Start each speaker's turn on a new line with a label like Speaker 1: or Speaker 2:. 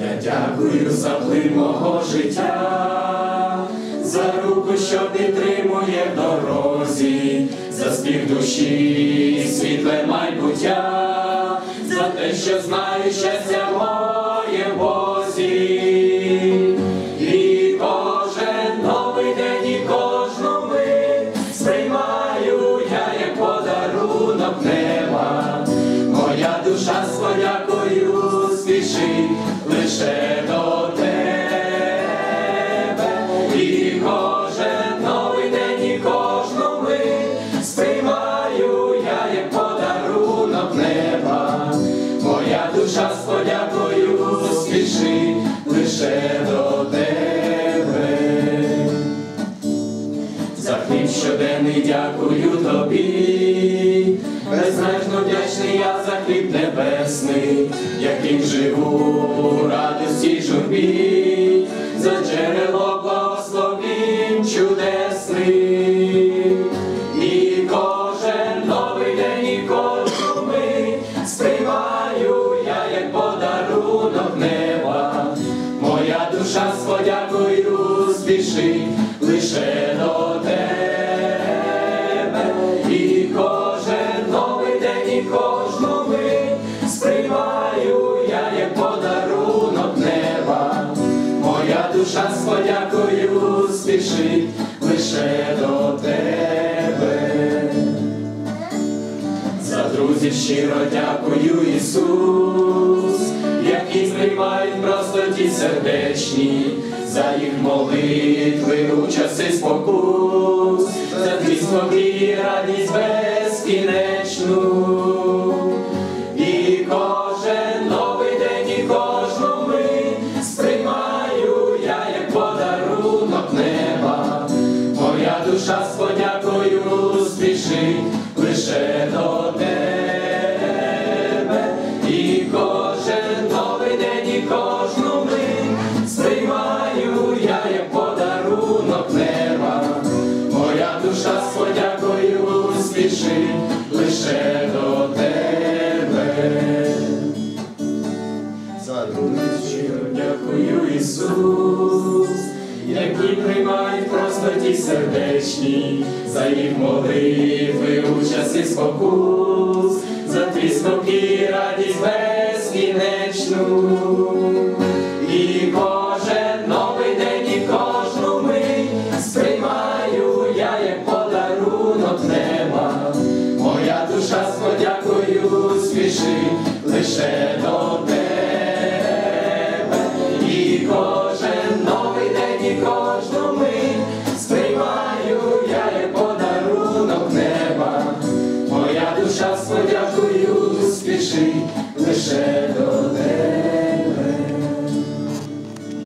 Speaker 1: Я дякую за плин мого життя, за руку, що підтримує в дорозі, за спів душі, світле майбуття, за те, що знаю щастя душа з подякою спішить лише до тебе. За хліб щоденний дякую тобі, безмежно вдячний я за хліб небесний, яким живу у радості журбі, душа з подякою спішить лише до тебе. За друзів щиро дякую Ісус, які приймають простоті сердечні, за їх молитви у часи спокус, кожну мить сприймаю я як подарунок неба. Моя душа з подякою спішить лише до тебе. За щиро дякую Ісус, які приймають простоті сердечні, за їх молитви у часи спокус, тобою спішить лише до.